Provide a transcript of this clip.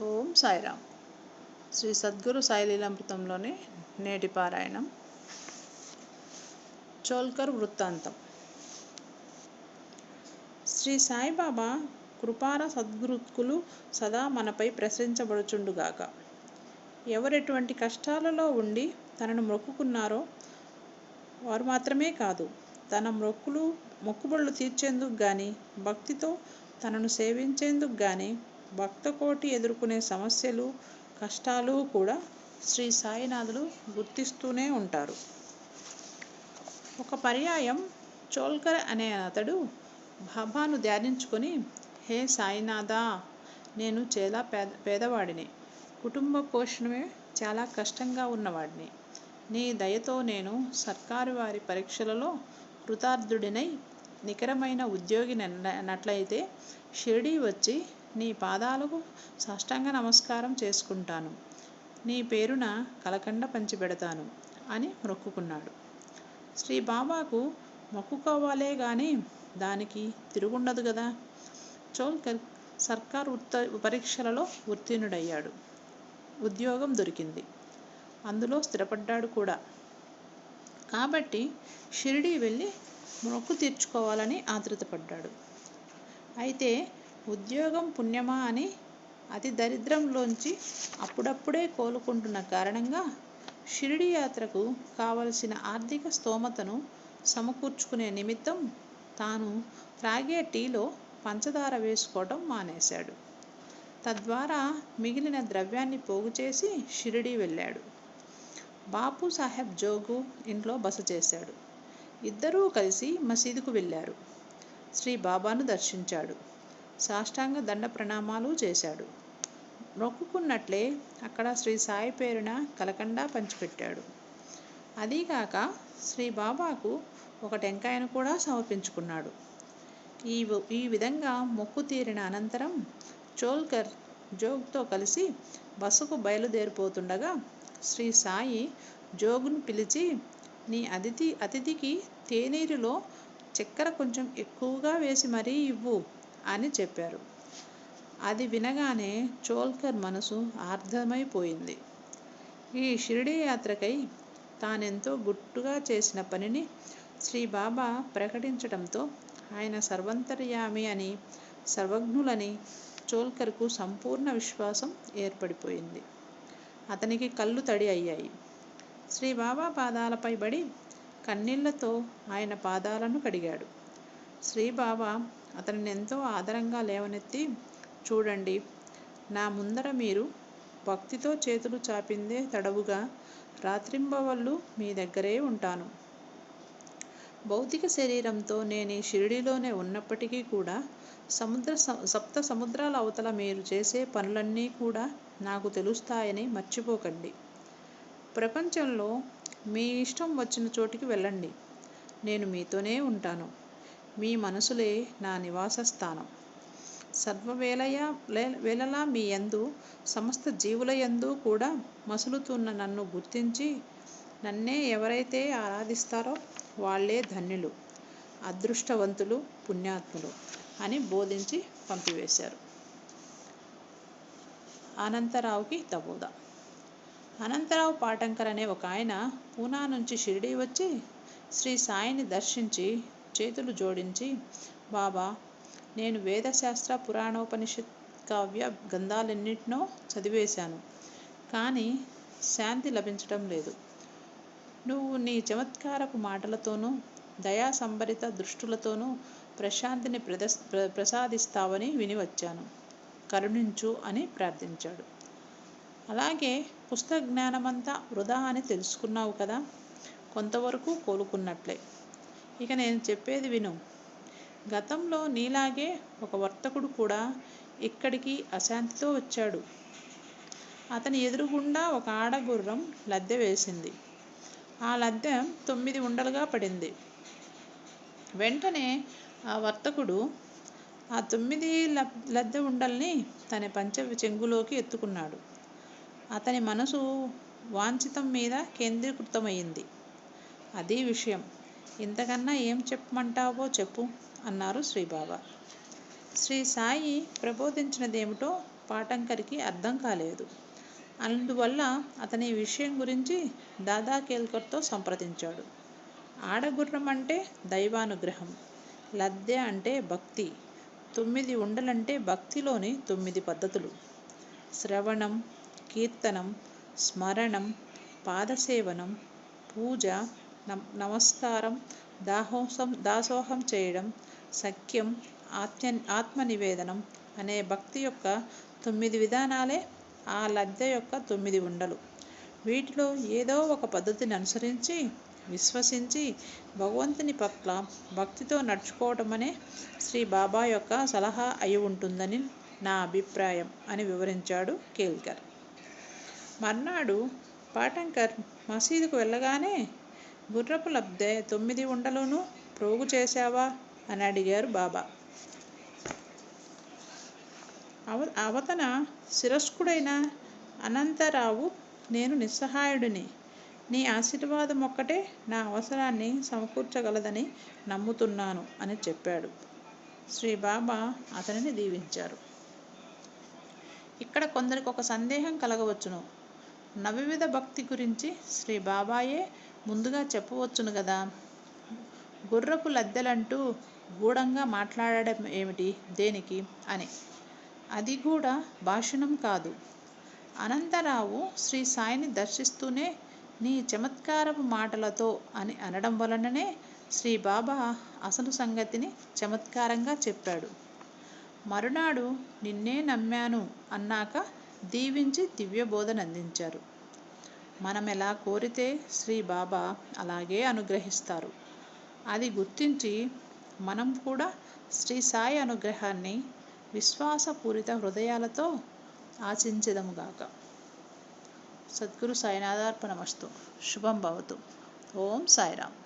ఓం సాయిరామ్. శ్రీ సద్గురు సాయిలీలామృతంలోని నేటి పారాయణం. చోల్కర్ వృత్తాంతం. శ్రీ సాయిబాబా కృపార సద్గురుకులు సదా మనపై ప్రసరించబడుచుండుగాక ఎవరెటువంటి కష్టాలలో ఉండి తనను మొక్కుకున్నారో వారు మాత్రమే కాదు తన మొక్కులు మొక్కుబళ్ళు తీర్చేందుకు కానీ భక్తితో తనను సేవించేందుకు కానీ భక్తకోటి ఎదుర్కొనే సమస్యలు కష్టాలు కూడా శ్రీ సాయినాథులు గుర్తిస్తూనే ఉంటారు. ఒక పర్యాయం చోల్కర్ అనే అతడు బాబాను ధ్యానించుకొని హే సాయినాథా నేను చాలా పేద పేదవాడిని. కుటుంబ పోషణమే చాలా కష్టంగా ఉన్నవాడిని. నీ దయతో నేను సర్కారు వారి పరీక్షలలో కృతార్థుడినై నికరమైన ఉద్యోగి నట్లయితే షిరిడీ వచ్చి నీ పాదాలకు సాష్టాంగ నమస్కారం చేసుకుంటాను. నీ పేరున కలకండ పంచిపెడతాను అని మొక్కుకున్నాడు. శ్రీ బాబాకు మొక్కుకోవాలే కానీ దానికి తిరుగుండదు కదా చోల్కర్ సర్కార్ ఉత్త పరీక్షలలో ఉత్తీర్ణుడయ్యాడు. ఉద్యోగం దొరికింది. అందులో స్థిరపడ్డాడు కూడా. కాబట్టి షిరిడీ వెళ్ళి మొక్కు తీర్చుకోవాలని ఆతృతపడ్డాడు అయితే ఉద్యోగం పుణ్యమా అని అతి దరిద్రంలోంచి అప్పుడప్పుడే కోలుకుంటున్న కారణంగా షిరిడి యాత్రకు కావలసిన ఆర్థిక స్తోమతను సమకూర్చుకునే నిమిత్తం తాను త్రాగే టీలో పంచదార వేసుకోవటం మానేశాడు. తద్వారా మిగిలిన ద్రవ్యాన్ని పోగు చేసి షిరిడీ వెళ్ళాడు. బాపు సాహెబ్ జోగు ఇంట్లో బస చేశాడు. ఇద్దరూ కలిసి మసీదుకు వెళ్ళారు. శ్రీ బాబాను దర్శించాడు. సాష్టాంగ దండ ప్రణామాలు చేశాడు. మొక్కుకున్నట్లే అక్కడ శ్రీ సాయి పేరున కలకండా పంచిపెట్టాడు. అదీగాక శ్రీ బాబాకు ఒక టెంకాయను కూడా సమర్పించుకున్నాడు. ఈ ఈ విధంగా మొక్కు తీరిన అనంతరం చోల్కర్ జోగ్తో కలిసి బస్సుకు బయలుదేరిపోతుండగా శ్రీ సాయి జోగును పిలిచి నీ అతిథి అతిథికి తేనీరులో చక్కెర కొంచెం ఎక్కువగా వేసి మరీ ఇవ్వు. అని చెప్పారు. అది వినగానే చోల్కర్ మనసు ఆర్ధమైపోయింది. ఈ షిరిడీ యాత్రకై తానెంతో గుట్టుగా చేసిన పనిని శ్రీ బాబా ప్రకటించడంతో ఆయన సర్వంతర్యామి అని సర్వజ్ఞులని చోల్కర్కు సంపూర్ణ విశ్వాసం ఏర్పడిపోయింది. అతనికి కళ్ళు తడి అయ్యాయి. శ్రీ బాబా పాదాలపై బడి కన్నీళ్ళతో ఆయన పాదాలను కడిగాడు. శ్రీ బాబా అతనిని ఎంతో ఆదరంగా లేవనెత్తి చూడండి నా ముందర మీరు భక్తితో చేతులు చాపిందే తడవుగా రాత్రింబవళ్ళు మీ దగ్గరే ఉంటాను. భౌతిక శరీరంతో నేను ఈ షిరిడిలోనే ఉన్నప్పటికీ కూడా సముద్ర సప్త సముద్రాల అవతల మీరు చేసే పనులన్నీ కూడా నాకు తెలుస్తాయని మర్చిపోకండి. ప్రపంచంలో మీ ఇష్టం వచ్చిన చోటికి వెళ్ళండి. నేను మీతోనే ఉంటాను. మీ మనసులే నా నివాస స్థానం సర్వవేళయ వేళలా మీ యందు సమస్త జీవుల యందు కూడా మసులుతున్న నన్ను గుర్తించి నన్నే ఎవరైతే ఆరాధిస్తారో వాళ్ళే ధన్యులు అదృష్టవంతులు పుణ్యాత్ములు అని బోధించి పంపివేశారు. అనంతరావుకి తబోదా అనంతరావు పాటంకర్ అనే ఒక ఆయన పూనా నుంచి షిరిడీ వచ్చి శ్రీ సాయిని దర్శించి చేతులు జోడించి బాబా నేను వేదశాస్త్ర పురాణోపనిషత్ కావ్య గ్రంథాలన్నింటినో చదివేశాను కానీ శాంతి లభించడం లేదు. నువ్వు నీ చమత్కారపు మాటలతోనూ దయా సంభరిత దృష్టులతోనూ ప్రశాంతిని ప్రదస్ ప్రసాదిస్తావని విని వచ్చాను కరుణించు అని ప్రార్థించాడు. అలాగే పుస్తక జ్ఞానమంతా వృధా అని తెలుసుకున్నావు కదా కొంతవరకు కోలుకున్నట్లే. ఇక నేను చెప్పేది విను. గతంలో నీలాగే ఒక వర్తకుడు కూడా ఇక్కడికి అశాంతితో వచ్చాడు. అతని ఎదురుగుండా ఒక ఆడగుర్రం లద్దె వేసింది. ఆ లద్దె తొమ్మిది ఉండలుగా పడింది. వెంటనే ఆ వర్తకుడు ఆ తొమ్మిది లద్దె ఉండల్ని తన పంచ చెంగులోకి ఎత్తుకున్నాడు. అతని మనసు వాంఛితం మీద కేంద్రీకృతమైంది అది విషయం. ఇంతకన్నా ఏం చెప్పమంటావో చెప్పు అన్నారు శ్రీబాబా. శ్రీ సాయి ప్రబోధించినదేమిటో పాటంకరికి అర్థం కాలేదు. అందువల్ల అతని ఈ విషయం గురించి దాదా కేల్కర్తో సంప్రదించాడు. ఆడగుర్రం అంటే దైవానుగ్రహం లద్దె అంటే భక్తి తొమ్మిది ఉండలంటే భక్తిలోని తొమ్మిది పద్ధతులు. శ్రవణం కీర్తనం స్మరణం పాదసేవనం పూజ నమస్కారం దాహోసం దాసోహం చేయడం సఖ్యం ఆత్మ ఆత్మనివేదనం అనే భక్తి యొక్క తొమ్మిది విధానాలే ఆ లద్దె యొక్క తొమ్మిది ఉండలు వీటిలో ఏదో ఒక పద్ధతిని అనుసరించి విశ్వసించి భగవంతుని పట్ల భక్తితో నడుచుకోవటమనే శ్రీ బాబా యొక్క సలహా అయి ఉంటుందని నా అభిప్రాయం అని వివరించాడు కేల్కర్ మర్నాడు పాటంకర్ మసీదుకు వెళ్ళగానే గుర్రపు లబ్ధే తొమ్మిది ఉండలోనూ ప్రోగు చేశావా? అని అడిగారు బాబా. అవ అవతన శిరస్కుడైన అనంతరావు నేను నిస్సహాయుడిని. నీ ఆశీర్వాదం ఒక్కటే నా అవసరాన్ని సమకూర్చగలదని నమ్ముతున్నాను అని చెప్పాడు. శ్రీ బాబా అతనిని దీవించారు. ఇక్కడ కొందరికి ఒక సందేహం కలగవచ్చును. నవవిధ భక్తి గురించి శ్రీ బాబాయే ముందుగా చెప్పవచ్చును కదా. గుర్రపు లద్దెలంటూ గూఢంగా మాట్లాడడం ఏమిటి దేనికి? అని. అది కూడా భాషణం కాదు. అనంతరావు శ్రీ సాయిని దర్శిస్తూనే నీ చమత్కారపు మాటలతో అని అనడం వలననే శ్రీ బాబా అసలు సంగతిని చమత్కారంగా చెప్పాడు. మరునాడు నిన్నే నమ్మాను అన్నాక దీవించి దివ్య బోధన అందించారు మనం ఎలా కోరితే శ్రీ బాబా అలాగే అనుగ్రహిస్తారు. అది గుర్తించి మనం కూడా శ్రీ సాయి అనుగ్రహాన్ని విశ్వాసపూరిత హృదయాలతో ఆచించదముగాక సద్గురు సాయినాథార్పణమస్తు. శుభం భవతు. ఓం సాయిరామ్.